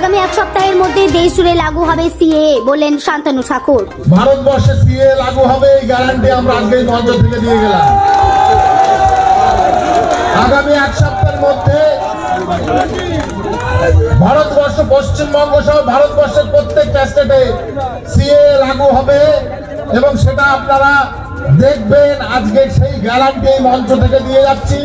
আগামী এক সপ্তাহের মধ্যে দেশ জুড়ে লাগু হবে সিএ বললেন শান্তনু ঠাকুর। ভারতবর্ষে সিএ লাগু হবে, এই গ্যারান্টি আমরা আজকেই মঞ্চ থেকে দিয়ে গেলাম। আগামী এক সপ্তাহের মধ্যে ভারতবর্ষ, পশ্চিমবঙ্গ সহ ভারতবর্ষের প্রত্যেকটা স্টেটে সিএ লাগু হবে এবং সেটা আপনারা দেখবেন, আজকে সেই গ্যারান্টি মঞ্চ থেকে দিয়ে যাচ্ছি।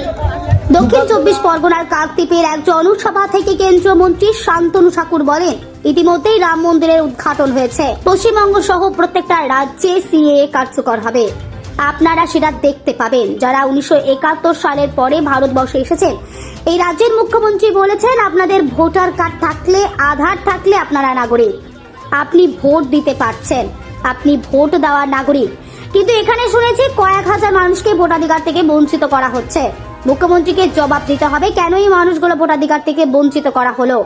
দক্ষিণ চব্বিশ পরগনার কাকদ্বীপের এক জনসভা থেকে কেন্দ্রীয় মন্ত্রী শান্তনু ঠাকুর বলেন, ইতিমধ্যেই রাম মন্দিরের উদ্ঘাটন হয়েছে। পশ্চিমবঙ্গ সহ প্রত্যেকটা রাজ্যে সিএ কার্যকর হবে। আপনারা সেটা দেখতে পাবেন। যারা উনিশশো একাত্তর সালের পরে ভারতবর্ষে এসেছেন, এই রাজ্যের মুখ্যমন্ত্রী বলেছেন, আপনাদের ভোটার কার্ড থাকলে, আধার থাকলে আপনারা নাগরিক। আপনি ভোট দিতে পারছেন। আপনি ভোট দেওয়ার নাগরিক। কিন্তু এখানে শুনেছি কয়েক হাজার মানুষকে ভোটাধিকার থেকে বঞ্চিত করা হচ্ছে। মুখ্যমন্ত্রীকে জবাব দিতে হবে কেন এই মানুষগুলো ভোটাধিকার থেকে বঞ্চিত করা হলো।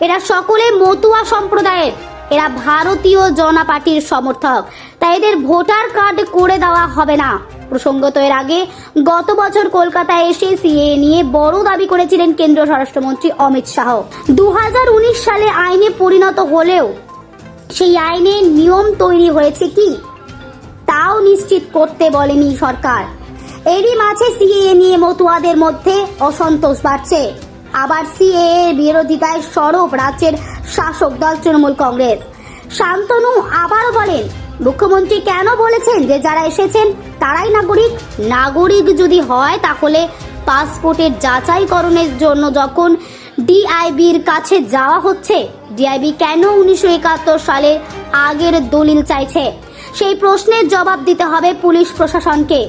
এরা সকলে মতুয়া সম্প্রদায়ের। এরা ভারতীয় জনতা পার্টির সমর্থক। তাই এদের ভোটার কার্ড করে দেওয়া হবে না। প্রসঙ্গত এর আগে গত বছর কলকাতায় এসে সিএ নিয়ে বড় দাবি করেছিলেন কেন্দ্রীয় স্বরাষ্ট্রমন্ত্রী অমিত শাহ। দু হাজার উনিশ সালে আইনে পরিণত হলেও সেই আইনে নিয়ম তৈরি হয়েছে কি? তাও নিশ্চিত করতে বলেনি সরকার। এরই মাঝে সিএএ নিয়ে মতুয়াদের মধ্যে অসন্তোষ বাড়ছে। আবার সিএ এর বিরোধিতায় সরব রাজ্যের শাসক দল তৃণমূল কংগ্রেস। শান্তনু আবারও বলেন, মুখ্যমন্ত্রী কেন বলেছেন যে যারা এসেছেন, তারাই নাগরিক? নাগরিক যদি হয়, তাহলে পাসপোর্টের যাচাইকরণের জন্য যখন ডিআইবির কাছে যাওয়া হচ্ছে, ডিআইবি কেন উনিশশো একাত্তর সালের আগের দলিল চাইছে? সেই প্রশ্নের জবাব দিতে হবে পুলিশ প্রশাসনকে।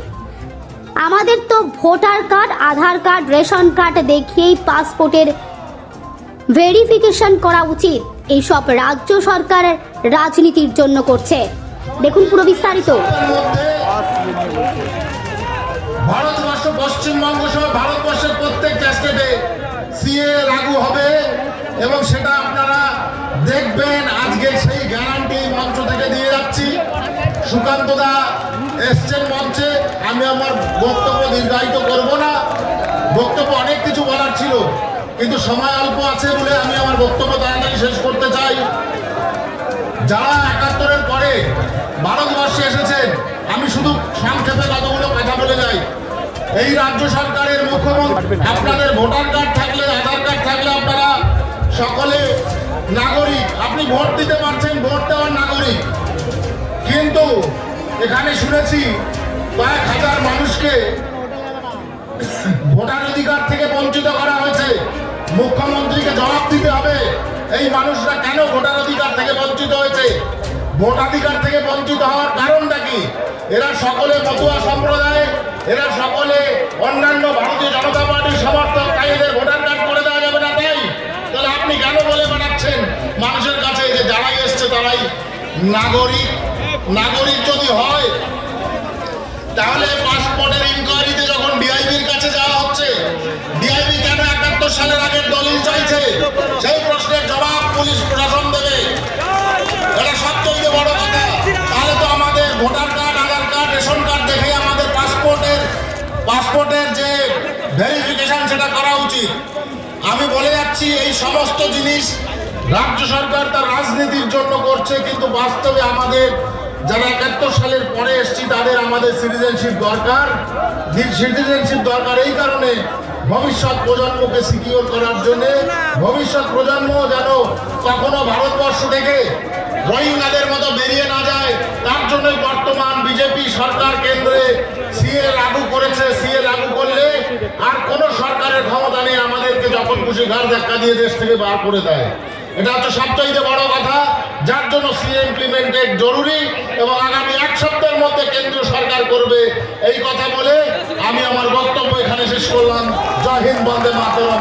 আমাদের তো voter card, Aadhaar card, ration card দেখিয়েই পাসপোর্টের ভেরিফিকেশন করা উচিত। এইসব রাজ্য সরকার রাজনীতির জন্য করছে। দেখুন পুরো বিস্তারিত। ভারতবর্ষ, পশ্চিমবঙ্গ সহ ভারতবর্ষের প্রত্যেকটা স্টেটে সিএ লাগু হবে এবং সেটা আপনারা দেখবেন। আজকে সেই গ্যারান্টি মঞ্চ থেকে দিয়ে যাচ্ছি। সুকান্ত দা এসছেন মঞ্চে। আমি আমার বক্তব্য দীর্ঘায়িত করব না। বক্তব্য অনেক কিছু বলার ছিল, কিন্তু সময় অল্প আছে বলে আমি আমার বক্তব্য তাড়াতাড়ি শেষ করতে চাই। যারা একাত্তরের পরে ভারতবর্ষে এসেছেন, আমি শুধু সংক্ষেপে কতগুলো কথা বলে যাই। এই রাজ্য সরকারের মুখ্যমন্ত্রী, আপনাদের ভোটার কার্ড থাকলে, আধার কার্ড থাকলে আপনারা সকলে নাগরিক। আপনি ভোট দিতে পারছেন, ভোট দেওয়ার নাগরিক। কিন্তু এখানে শুনেছি কয়েক ভোটার অধিকার থেকে বঞ্চিত করা হয়েছে। মুখ্যমন্ত্রীকে জবাব দিতে হবে, এই মানুষরা কেন ভোটার অধিকার থেকে বঞ্চিত হয়েছে? ভোটাধিকার থেকে বঞ্চিত হওয়ার কারণটা কি? এরা সকলে মতুয়া সম্প্রদায়, এরা সকলে অন্যান্য ভারতীয় জনতা পার্টির সমর্থক, তাই ভোটার কার্ড করে দেওয়া যাবে না তাই? তাহলে আপনি কেন বলে বানাচ্ছেন মানুষের কাছে যে যারাই এসছে, তারাই নাগরিক। নাগরিক যদি হয়, তাহলে সেই প্রশ্নের জবাব পুলিশ প্রশাসন দেবে। এটা সবচেয়ে বড় কথা। তাহলে তো আমাদের voter card, Aadhaar card, ration card দেখে আমাদের পাসপোর্টের পাসপোর্টের যে ভেরিফিকেশন সেটা করা উচিত। আমি বলে যাচ্ছি, এই সমস্ত জিনিস রাজ্য সরকার তার রাজনীতির জন্য করছে, কিন্তু বাস্তবে আমাদের যারা একাত্তর সালের পরে এসছি, তাদের আমাদের সিটিজেনশিপ দরকার। সিটিজেনশিপ দরকার এই কারণে। ভবিষ্যৎ প্রজন্মকে সিকিওর করার জন্য, ভবিষ্যৎ প্রজন্ম যেন কখনো ভারতবর্ষ থেকে রোহিঙ্গাদের মতো বেরিয়ে না যায়, তার জন্য বর্তমান বিজেপি সরকার কেন্দ্রে সিএ লাগু করেছে। সিএ লাগু করলে আর কোন সরকারের ক্ষমতা নেই, আমাদেরকে যখন খুশি ঘর ধাক্কা দিয়ে দেশ থেকে বার করে দেয়। এটা হচ্ছে সবচাইতে বড় কথা, যার জন্য সিএ ইমপ্লিমেন্টেড জরুরি এবং আগামী এক সপ্তাহের মধ্যে কেন্দ্রীয় সরকার করবে। এই কথা বলে আমি আমার বক্তব্য এখানে শেষ করলাম জয় হিন্দ বন্দে মাতরম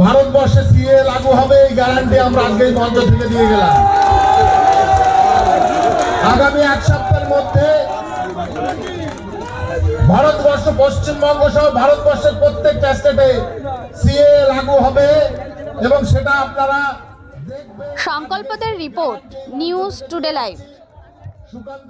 ভারতবর্ষে সিএ লাগু হবে এই গ্যারান্টি আমরা আজকেই মঞ্চ থেকে দিয়ে গেলাম। আগামী এক সপ্তাহের মধ্যে ভারতবর্ষ পশ্চিমবঙ্গ সহ ভারতবর্ষের প্রত্যেকটা স্টেটে সিএ লাগু হবে এবং সেটা আপনারা সংকল্পদের report news today live. Sukanta